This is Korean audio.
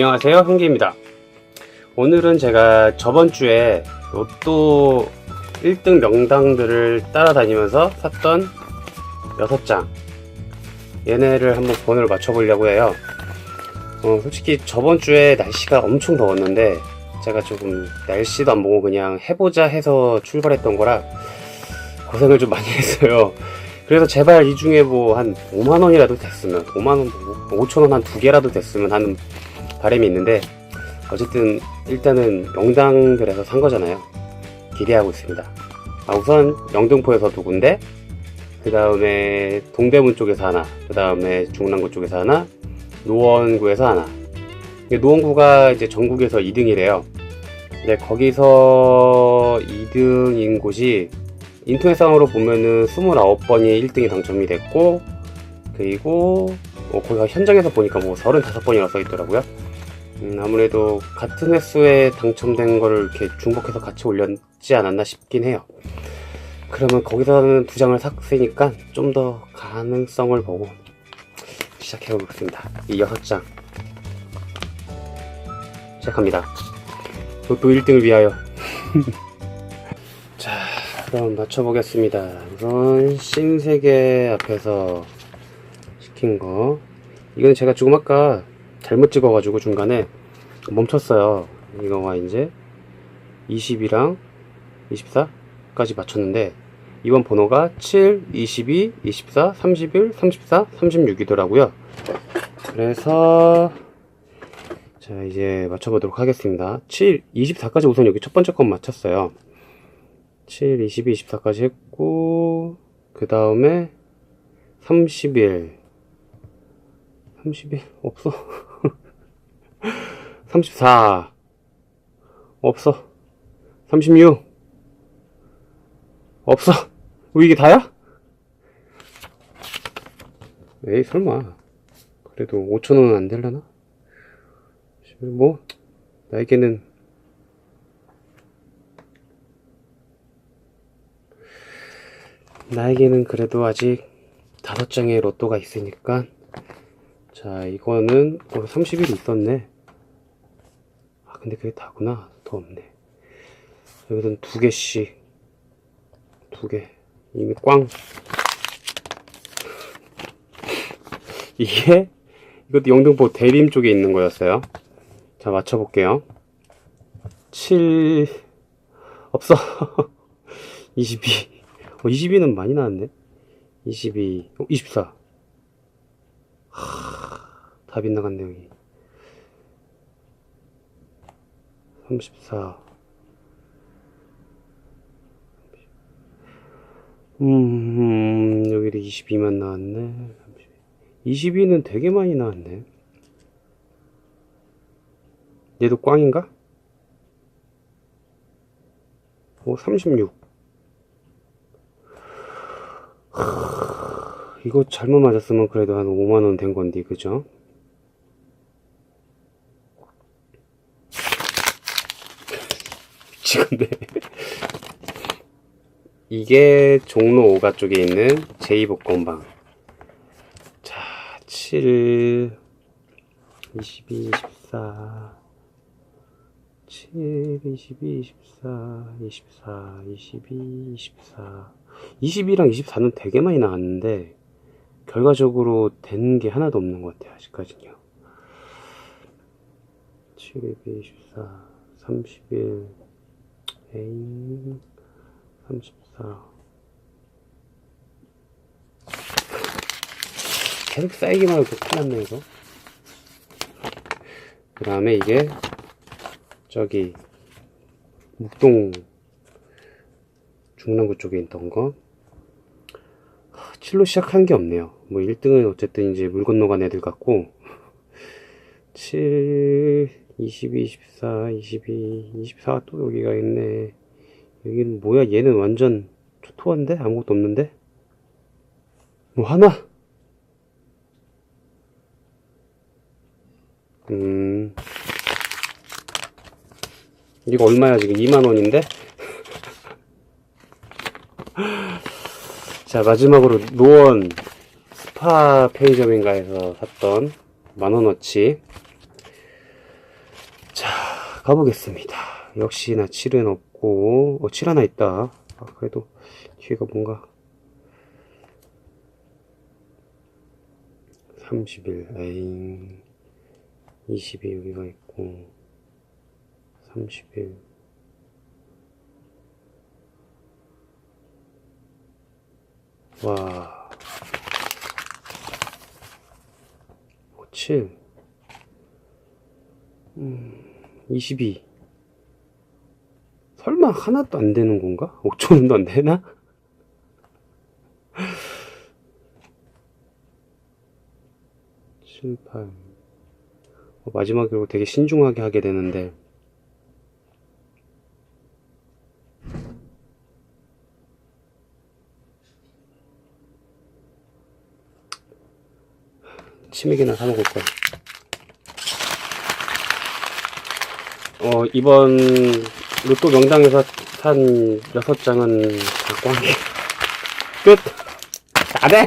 안녕하세요 흥기입니다. 오늘은 제가 저번주에 로또 1등 명당들을 따라다니면서 샀던 6장 얘네를 한번 번호를 맞춰보려고 해요. 어, 솔직히 저번주에 날씨가 엄청 더웠는데 제가 조금 날씨도 안 보고 그냥 해보자 해서 출발했던 거라 고생을 좀 많이 했어요. 그래서 제발 이 중에 뭐 한 5만원이라도 됐으면 5만원 5천원 한 두 개라도 됐으면 하는 바람이 있는데 어쨌든 일단은 영당들에서 산 거잖아요. 기대하고 있습니다. 아, 우선 영등포에서 두 군데, 그 다음에 동대문 쪽에서 하나, 그 다음에 중랑구 쪽에서 하나, 노원구에서 하나. 노원구가 이제 전국에서 2등이래요. 근데 거기서 2등인 곳이 인터넷상으로 보면은 29번이 1등이 당첨이 됐고, 그리고 어, 거기 현장에서 보니까 뭐 35번이나 써 있더라고요. 음, 아무래도 같은 횟수에 당첨된 거를 이렇게 중복해서 같이 올렸지 않았나 싶긴 해요. 그러면 거기서는 두 장을 샀으니까 좀 더 가능성을 보고 시작해 보겠습니다. 이 여섯 장 시작합니다. 로또 1등을 위하여. 자, 그럼 맞춰보겠습니다. 우선 신세계 앞에서 시킨 거. 이건 제가 조금 아까 잘못 찍어가지고 중간에 멈췄어요. 이거가 이제 20이랑 24까지 맞췄는데 이번 번호가 7, 22, 24, 31, 34, 36이더라고요. 그래서 자 이제 맞춰보도록 하겠습니다. 7, 24까지 우선 여기 첫 번째 건 맞췄어요. 7, 22, 24까지 했고 그 다음에 31 31 없어. 34 없어. 36 없어. 왜 이게 다야? 에이 설마. 그래도 5천원은 안 될라나? 뭐 나에게는. 나에게는 그래도 아직 다섯 장의 로또가 있으니까 자 이거는 어, 30일이 있었네. 아 근데 그게 다구나. 더 없네. 여기는 두 개씩. 두 개. 이미 꽝. 이게 이것도 영등포 대림 쪽에 있는 거였어요. 자 맞춰볼게요. 7 없어. 22 어, 22는 많이 나왔네. 22 어, 24 다 빗나갔네 여기 34 음, 여기도 22만 나왔네. 22는 되게 많이 나왔네. 얘도 꽝인가? 오, 36 이거 잘못 맞았으면 그래도 한 5만원 된 건데, 그죠? 미치겠네. 이게 종로 5가 쪽에 있는 제2복권방. 자, 7, 22, 24, 7, 22, 24, 24, 22, 24. 22랑 24는 되게 많이 나왔는데, 결과적으로 된게 하나도 없는 것 같아요, 아직까지는요. 7, 24, 31, A, 34. 계속 쌓이기만 하고 큰일 났네, 이거. 그 다음에 이게, 저기, 묵동, 중랑구 쪽에 있던 거. 7로 시작한 게 없네요. 뭐 1등은 어쨌든 이제 물 건너간 애들 같고 7, 22, 24, 22, 24 또 여기가 있네. 여기는 뭐야? 얘는 완전 초토한데? 아무것도 없는데? 뭐 하나? 음. 이거 얼마야 지금 2만원인데? 자 마지막으로 노원 스파 편의점인가에서 샀던 만원어치 가보겠습니다. 역시나 7은 없고, 어, 7 하나 있다. 아, 그래도 뒤에가 뭔가. 31, 에잉. 20이 여기가 있고, 31. 와. 7. 음, 22. 설마 하나도 안 되는 건가? 5천원도 안 되나? 칠, 팔. 어, 마지막으로 되게 신중하게 하게 되는데. 치맥이나 사 먹을 거야. 어, 이번 로또 명당에서 산 6장은 갖고 한 게. 끝! 안 해!